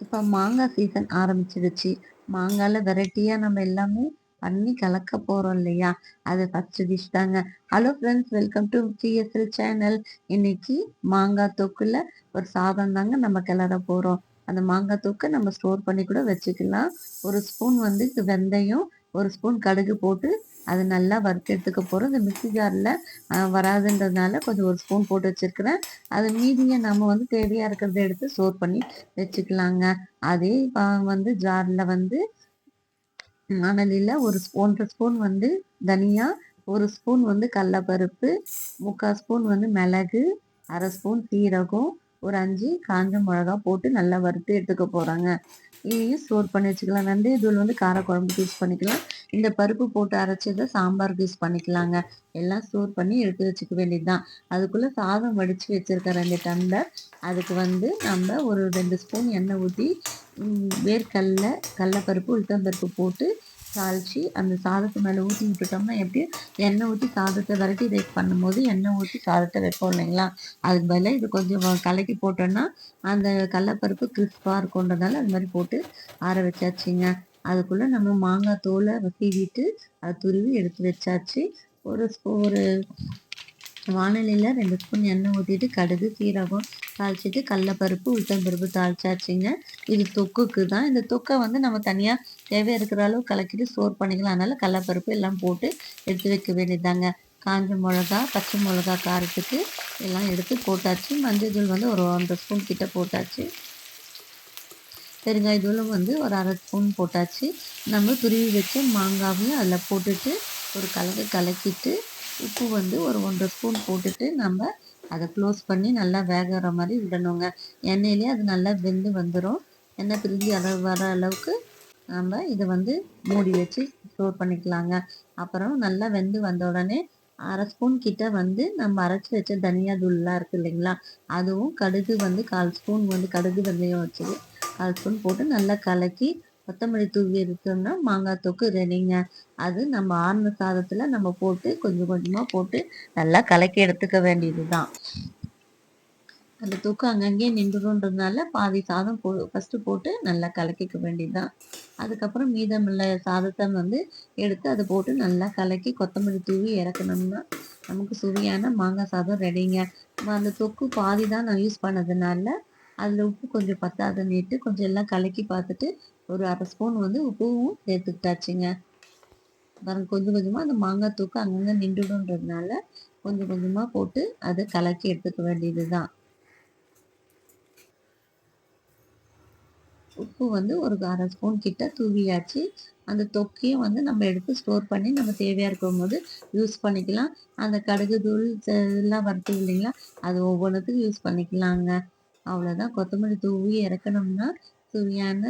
இப்போ மாங்காய் சீசன் ஆரம்பிச்சிடுச்சு மாங்காயில் வெரைட்டியாக நம்ம எல்லாமே பண்ணி கலக்க போகிறோம் இல்லையா? அது ஃபஸ்ட்டு டிஷ் தாங்க. Hello friends welcome to TSL channel இன்னைக்கு மாங்காய் தொக்குல ஒரு சாதம் தாங்க நம்ம கிளற போகிறோம் அந்த மாங்காய் தொக்கை நம்ம ஸ்டோர் பண்ணி கூட வச்சுக்கலாம். ஒரு ஸ்பூன் வந்து வெந்தயம் ஒரு ஸ்பூன் கடுகு போட்டு அது நல்லா வறுத்து எடுத்துக்க போகிறோம் இந்த மிக்சி ஜாரில் வராதுன்றதுனால கொஞ்சம் ஒரு ஸ்பூன் போட்டு வச்சுருக்கிறேன். அது மீதியை நம்ம வந்து தேவையாக இருக்கிறத எடுத்து ஸ்டோர் பண்ணி வச்சுக்கலாங்க. அதே வந்து ஜாரில் வந்து மணலில் ஒரு ஒன்றரை ஸ்பூன் வந்து தனியா ஒரு ஸ்பூன் வந்து கடலப்பருப்பு முக்கால் ஸ்பூன் வந்து மிளகு அரை ஸ்பூன் சீரகம் ஒரு அஞ்சு காஞ்ச மிளகா போட்டு நல்லா வறுத்து எடுத்துக்க போகிறாங்க இதையும் ஸ்டோர் பண்ணி வச்சுக்கலாம். வெந்தயத்தூள் வந்து காரக்குழம்புக்கு யூஸ் பண்ணிக்கலாம். இந்த பருப்பு போட்டு அரைச்சதை சாம்பாருக்கு யூஸ் பண்ணிக்கலாங்க. எல்லாம் ஸ்டோர் பண்ணி எடுத்து வச்சுக்க வேண்டியதுதான். அதுக்குள்ளே சாதம் வடித்து வச்சுருக்க ரெண்டு டம்ளர் அதுக்கு வந்து நம்ம ஒரு ரெண்டு ஸ்பூன் எண்ணெய் ஊற்றி வேர்க்கடல கடலப்பருப்பு உளுத்தம்பருப்பு போட்டு தாளித்து அந்த சாதத்து மேலே ஊற்றி விட்டுட்டோம்னா எப்படி? எண்ணெய் ஊற்றி சாதத்தை விரட்டி இதை பண்ணும்போது எண்ணெய் ஊற்றி சாதத்தை வைப்போம் இல்லைங்களா? அதுக்கு பதிலாக இது கொஞ்சம் கலக்கி போட்டோன்னா அந்த கடலப்பருப்பு கிறிஸ்பாக இருக்குன்றதால அது மாதிரி போட்டு ஆற வச்சாச்சுங்க. அதுக்குள்ளே நம்ம மாங்காய் தோலை சீவிட்டு அதை துருவி எடுத்து வச்சாச்சு. ஒரு ஒரு வானிலையில் ரெண்டு ஸ்பூன் எண்ணெய் ஊற்றிட்டு கடுகு சீரகம் தாளிச்சிட்டு கடலப்பருப்பு உளுத்தம்பருப்பு தாளிச்சாச்சுங்க. இது தொக்குக்கு தான் இந்த தொக்கை வந்து நம்ம தனியாக தேவை இருக்கிற அளவு கலக்கிட்டு ஸ்டோர் பண்ணிக்கலாம். அதனால் கடலப்பருப்பு எல்லாம் போட்டு எடுத்து வைக்க வேண்டியதாங்க காஞ்ச மிளகா பச்சை மிளகா காரத்துக்கு எல்லாம் எடுத்து போட்டாச்சு. மஞ்சள் தூள் வந்து ஒரு ஒன்றரை ஸ்பூன் கிட்டே போட்டாச்சு. பெருங்காய தூளும் வந்து ஒரு அரை ஸ்பூன் போட்டாச்சு. நம்ம துருவி வச்சு மாங்காவையும் அதில் போட்டுட்டு ஒரு கலக்கு கலக்கிட்டு உப்பு வந்து ஒரு ஒன்றரை ஸ்பூன் போட்டுட்டு நம்ம அதை க்ளோஸ் பண்ணி நல்லா வேகிற மாதிரி விடணுங்க. எண்ணெயிலே அது நல்லா வெந்து வந்துடும் எண்ணெய் பிரிஞ்சு அளவு வர அளவுக்கு நம்ம இதை வந்து மூடி வச்சு ஸ்டோர் பண்ணிக்கலாங்க. அப்புறம் நல்லா வெந்து வந்த உடனே அரை ஸ்பூன் கிட்ட வந்து நம்ம அரைச்சி வச்ச தனியா தூள்லாம் இருக்குது இல்லைங்களா? அதுவும் கடுகு வந்து கால் ஸ்பூன் வந்து கடுகு வெந்தயம் வச்சு கால் ஸ்பூன் போட்டு நல்லா கலக்கி கொத்தமல்லி தூவி எடுத்தோம்னா மாங்காய் தொக்கு ரெடிங்க அது நம்ம ஆறுன சாதத்தில் நம்ம போட்டு கொஞ்சம் கொஞ்சமாக போட்டு நல்லா கலக்கி எடுத்துக்க வேண்டியது தான் அந்த தொக்கு அங்கங்கே நின்றுன்றதுனால பாதி சாதம் போ ஃபஸ்ட்டு போட்டு நல்லா கலக்கிக்க வேண்டியது தான் அதுக்கப்புறம் மீதமுள்ள சாதத்தை வந்து எடுத்து அதை போட்டு நல்லா கலக்கி கொத்தமல்லி தூவி இறக்கணும்னா நமக்கு சுவையான மாங்காய் சாதம் ரெடிங்க அந்த தொக்கு பாதி தான் நான் யூஸ் பண்ணதுனால அதில் உப்பு கொஞ்சம் பத்தாதுன்னுட்டு கொஞ்சம் எல்லாம் கலக்கி பார்த்துட்டு ஒரு அரை ஸ்பூன் வந்து உப்பும் சேர்த்துக்கிட்டாச்சுங்க. பாருங்க கொஞ்சம் கொஞ்சமாக அந்த மாங்காய் தூக்கு அங்கங்கே நின்றுடுன்றதுனால கொஞ்சம் கொஞ்சமாக போட்டு அதை கலக்கி எடுத்துக்க வேண்டியது தான் உப்பு வந்து ஒரு அரை ஸ்பூன் கிட்ட தூவியாச்சு. அந்த தொக்கையும் வந்து நம்ம எடுத்து ஸ்டோர் பண்ணி நம்ம தேவையாக இருக்கும் போது யூஸ் பண்ணிக்கலாம். அந்த கடுகு தூள் இதெல்லாம் வறுத்து இல்லைங்களா? அது ஒவ்வொன்றுத்துக்கும் யூஸ் பண்ணிக்கலாங்க. அவ்வளோதான் கொத்தமல்லி தூவி இறக்கணும்னா சுவையான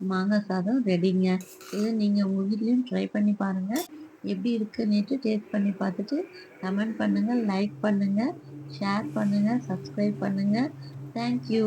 மாங்காய் சாதம் ரெடிங்க இது நீங்கள் உங்கள் வீட்லேயும் ட்ரை பண்ணி பாருங்கள் எப்படி இருக்குன்னுட்டு டேஸ்ட் பண்ணி பார்த்துட்டு கமெண்ட் பண்ணுங்கள் லைக் பண்ணுங்கள் ஷேர் பண்ணுங்கள் சப்ஸ்கிரைப் பண்ணுங்கள் தேங்க்யூ